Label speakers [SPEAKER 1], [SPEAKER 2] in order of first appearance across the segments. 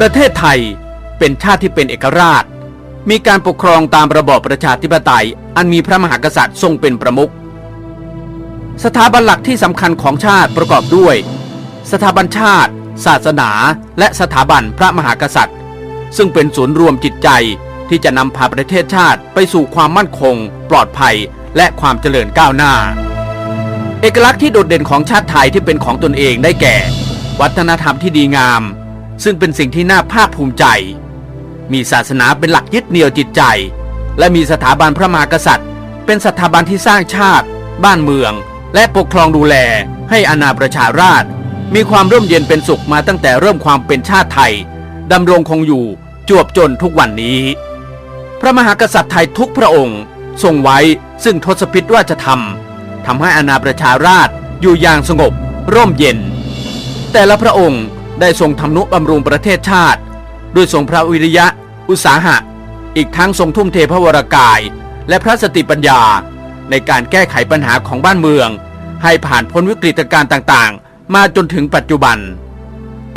[SPEAKER 1] ประเทศไทยเป็นชาติที่เป็นเอกราช มีการปกครองตามระบอบประชาธิปไตย อันมีพระมหากษัตริย์ทรงเป็นประมุขสถาบันหลักที่สำคัญของชาติประกอบด้วย สถาบันชาติ ศาสนา และสถาบันพระมหากษัตริย์ ซึ่งเป็นศูนย์รวมจิตใจที่จะนำพาประเทศชาติไปสู่ความมั่นคง ปลอดภัย และความเจริญก้าวหน้า เอกลักษณ์ที่โดดเด่นของชาติไทยที่เป็นของตนเองได้แก่ วัฒนธรรมที่ดีงาม ซึ่งเป็นสิ่งที่น่าภาคภูมิใจ มีศาสนาเป็นหลักยึดเหนี่ยวจิตใจ และมีสถาบันพระมหากษัตริย์ เป็นสถาบันที่สร้างชาติ บ้านเมือง และปกครองดูแลให้อาณาประชาราษฎร์มีความร่มเย็นเป็นสุขมาตั้งแต่เริ่มความเป็นชาติไทยดำรงคงอยู่จวบจนทุกวันนี้ พระมหากษัตริย์ไทยทุกพระองค์ ทรงไว้ซึ่งทศพิธราชธรรมทำให้อาณาประชาราษฎร์อยู่อย่างสงบ ร่มเย็น แต่ละพระองค์ ได้ทรงทำนุบำรุงประเทศชาติ ด้วยทรงพระวิริยะ อุตสาหะ อีกทั้งทรงทุ่มเทพระวรากาย และพระสติปัญญา ในการแก้ไขปัญหาของบ้านเมือง ให้ผ่านพ้นวิกฤตการณ์ต่างๆ มาจนถึงปัจจุบัน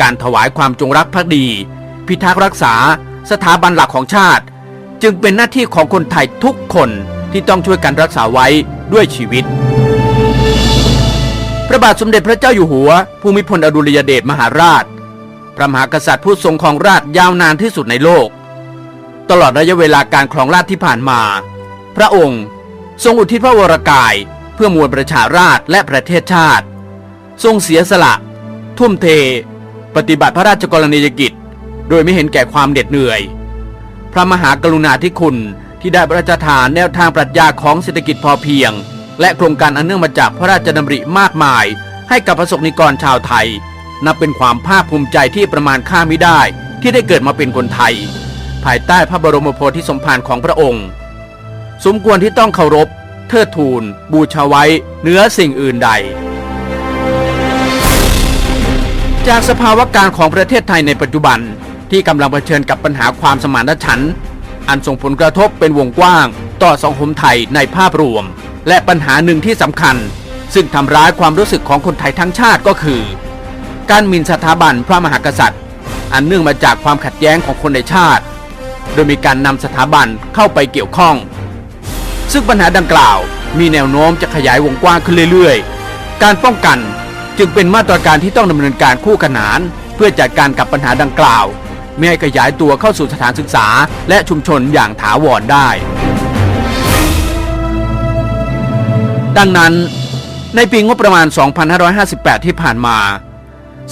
[SPEAKER 1] การถวายความจงรักภักดี พิทักษ์รักษาสถาบันหลักของชาติ จึงเป็นหน้าที่ของคนไทยทุกคนที่ต้องช่วยกันรักษาไว้ด้วยชีวิต พระบาทสมเด็จพระเจ้าอยู่หัว ภูมิพลอดุลยเดชมหาราช พระมหากษัตริย์ผู้ทรงครองราชยาวนานที่สุดในโลก ตลอดระยะเวลาการครองราชที่ผ่านมา พระองค์ทรงอุทิศพระวรกายเพื่อมวลประชาราษฎร์และประเทศชาติ ทรงเสียสละ ทุ่มเท ปฏิบัติพระราชกรณียกิจ โดยไม่เห็นแก่ความเหน็ดเหนื่อย พระมหากรุณาธิคุณที่ได้พระราชทานแนวทางปรัชญาของเศรษฐกิจพอเพียง และโครงการอันเนื่องมาจากพระราชดำริมากมาย ให้กับประสบนิกรชาวไทย นับเป็นความภาคภูมิใจที่ประมาณค่าไม่ได้ ที่ได้เกิดมาเป็นคนไทย ภายใต้พระบรมโพธิสมภารของพระองค์ สมควรที่ต้องเคารพ เทิดทูน บูชาไว้เหนือสิ่งอื่นใด จากสภาวะการของประเทศไทยในปัจจุบันที่กำลังเผชิญกับปัญหาความสมานฉันท์อันส่งผลกระทบเป็นวงกว้าง ต่อสังคมไทยในภาพรวม และปัญหาหนึ่งที่สำคัญ ซึ่งทำร้ายความรู้สึกของคนไทยทั้งชาติก็คือ การหมิ่นสถาบันพระมหากษัตริย์ อันเนื่องมาจากความขัดแย้งของคนในชาติ โดยมีการนำสถาบันเข้าไปเกี่ยวข้อง ซึ่งปัญหาดังกล่าว มีแนวโน้มจะขยายวงกว้างขึ้นเรื่อยๆ การป้องกันจึงเป็นมาตรการที่ต้องดำเนินการคู่ขนาน เพื่อจัดการกับปัญหาดังกล่าวไม่ให้ขยายตัวเข้าสู่สถานศึกษา และชุมชนอย่างถาวรได้ ดังนั้น ในปีงบประมาณ 2558 ที่ผ่านมา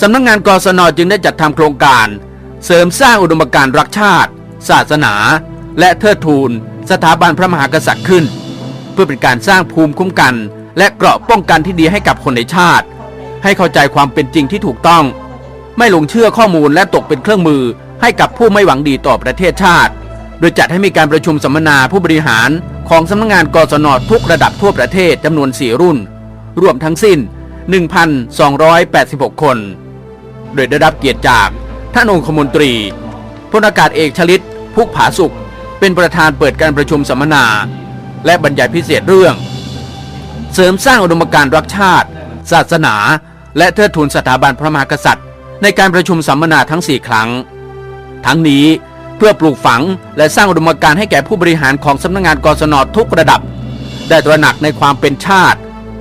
[SPEAKER 1] สำนักงงานกศนจึงได้จัดทำโครงการ เสริมสร้างอุดมการณ์รักชาติ ศาสนา และเทิดทูน สถาบันพระมหากษัตริย์ขึ้น เพื่อเป็นการสร้างภูมิคุ้มกัน และเกราะป้องกันที่ดีให้กับคนในชาติ ให้เข้าใจความเป็นจริงที่ถูกต้อง ไม่หลงเชื่อข้อมูลและตกเป็นเครื่องมือให้กับผู้ไม่หวังดีต่อประเทศชาติ โดยจัดให้มีการประชุมสัมมนาผู้บริหาร ของสำนักงานกศนทุกระดับทั่วประเทศจำนวน 4 รุ่น รวมทั้งสิ้น 1,286 คน โดยได้รับเกียรติจากท่านองคมนตรีพลอากาศเอกชลิตพุกผาสุข เป็นประธานเปิดการประชุมสัมมนา และบรรยายพิเศษเรื่อง เสริมสร้างอุดมการณ์รักชาติ ศาสนา และเทิดทูนสถาบันพระมหากษัตริย์ ในการประชุมสัมมนาทั้ง 4 ครั้ง ทั้งนี้ เพื่อปลูกฝัง และสร้างอุดมการณ์ให้แก่ผู้บริหารของสำนักงานกศนทุกระดับ ได้ตระหนักในความเป็นชาติ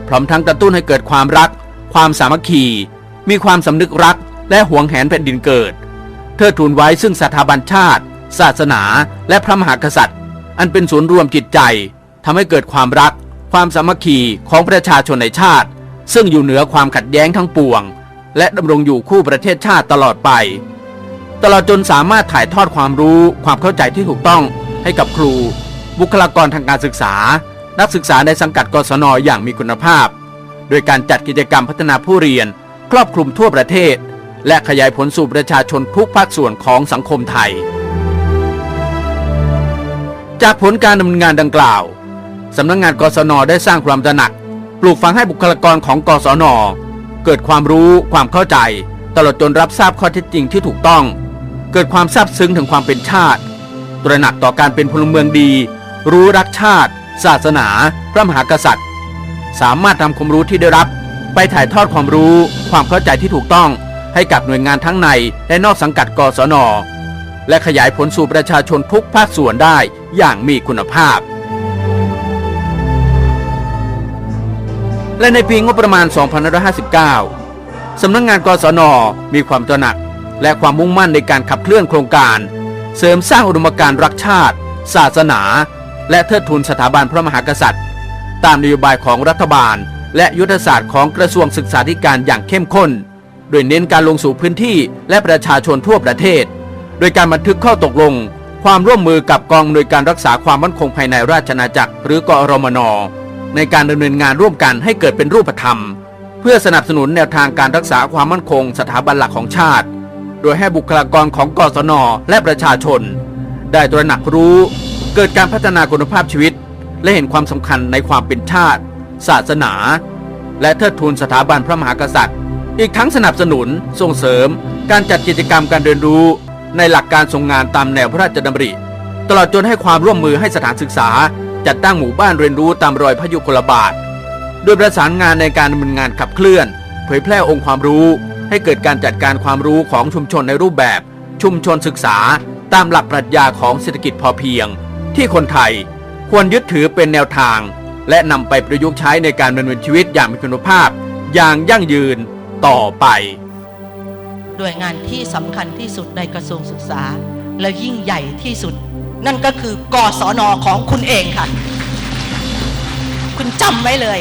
[SPEAKER 1] พร้อมทั้งกระตุ้นให้เกิดความรัก ความสามัคคี มีความสำนึกรัก และหวงแหนแผ่นดินเกิด เทิดทูนไว้ซึ่งสถาบันชาติ ศาสนา และพระมหากษัตริย์ อันเป็นศูนย์รวมจิตใจทำให้เกิดความรัก ความสามัคคีของประชาชนในชาติ ซึ่งอยู่เหนือความขัดแย้งทั้งปวง และดำรงอยู่คู่ประเทศชาติตลอดไป ตลอดจนสามารถถ่ายทอดความรู้ความเข้าใจที่ถูกต้องให้กับครู บุคลากรทางการศึกษา นักศึกษาในสังกัดกศนอย่างมีคุณภาพ โดยการจัดกิจกรรมพัฒนาผู้เรียน ครอบคลุมทั่วประเทศ และขยายผลสู่ประชาชนทุกภาคส่วนของสังคมไทย จากผลการดำเนินงานดังกล่าวสำนักงงานกศนได้สร้างความตระหนัก ปลูกฝังให้บุคลากรของกศนเกิดความรู้ความเข้าใจ ตลอดจนรับทราบข้อเท็จจริงที่ถูกต้อง เกิดความซาบซึ้งถึงความเป็นชาติ ตระหนักต่อการเป็นพลเมืองดี รู้รักชาติ ศาสนา พระมหากษัตริย์ สามารถนำความรู้ที่ได้รับ ไปถ่ายทอดความรู้ ความเข้าใจที่ถูกต้อง ให้กับหน่วยงานทั้งในและนอกสังกัดกศน และขยายผลสู่ประชาชนทุกภาคส่วนได้อย่างมีคุณภาพ และในปีงบประมาณ 2559สำนักงงานกศน มีความตระหนัก และความมุ่งมั่นในการขับเคลื่อนโครงการ เสริมสร้างอุดมการณ์รักชาติ ศาสนา และเทิดทูนสถาบันพระมหากษัตริย์ ตามนโยบายของรัฐบาล และยุทธศาสตร์ของกระทรวงศึกษาธิการอย่างเข้มข้น โดยเน้นการลงสู่พื้นที่และประชาชนทั่วประเทศ โดยการบันทึกข้อตกลง ความร่วมมือกับกองอำนวยการรักษาความมั่นคงภายในราชอาณาจักร หรือกอรมน ในการดำเนินงานร่วมกันให้เกิดเป็นรูปธรรม เพื่อสนับสนุนแนวทางการรักษาความมั่นคง สถาบันหลักของชาติ โดยให้บุคลากรของกศนและประชาชน ได้ตระหนักรู้เกิดการพัฒนาคุณภาพชีวิต และเห็นความสำคัญในความเป็นชาติ ศาสนา และเทิดทูนสถาบันพระมหากษัตริย์ อีกทั้งสนับสนุนส่งเสริม การจัดกิจกรรมการเรียนรู้ในหลักการทรงงานตามแนวพระราชดำริ ตลอดจนให้ความร่วมมือให้สถานศึกษา จัดตั้งหมู่บ้านเรียนรู้ตามรอยพระยุคลบาทโดยประสานงานในการดำเนินงานขับเคลื่อน เผยแพร่องค์ความรู้ ให้เกิดการจัดการความรู้ของชุมชนในรูปแบบ ชุมชนศึกษา ตามหลักปรัชญาของเศรษฐกิจพอเพียง ที่คนไทยควรยึดถือเป็นแนวทาง และนำไปประยุกต์ใช้ในการดำเนินชีวิตอย่างมีคุณภาพ อย่างยั่งยืนต่อไป
[SPEAKER 2] หน่วยงานที่สำคัญที่สุดในกระทรวงศึกษา และยิ่งใหญ่ที่สุด นั่นก็คือกศนของคุณเองค่ะ คุณจำไว้เลย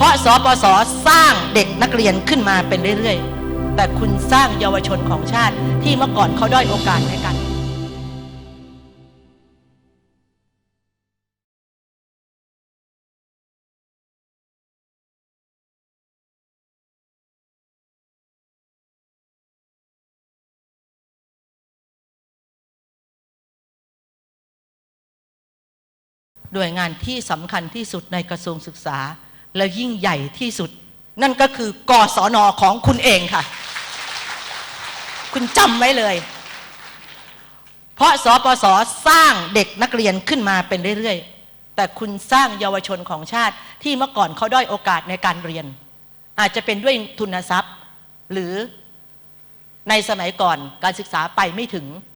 [SPEAKER 2] เพราะสปสสร้างเด็กนักเรียนขึ้นมาเป็นเรื่อยๆ แต่คุณสร้างเยาวชนของชาติที่เมื่อก่อนเขาด้อยโอกาสในการหน่วยงานที่สำคัญที่สุดในกระทรวงศึกษา และยิ่งใหญ่ที่สุด นั่นก็คือกศนของคุณเองค่ะ คุณจำไว้เลย เพราะสปสสร้างเด็กนักเรียนขึ้นมาเป็นเรื่อยๆ แต่คุณสร้างเยาวชนของชาติที่เมื่อก่อนเขาด้อยโอกาสในการเรียน อาจจะเป็นด้วยทุนทรัพย์ หรือในสมัยก่อนการศึกษาไปไม่ถึง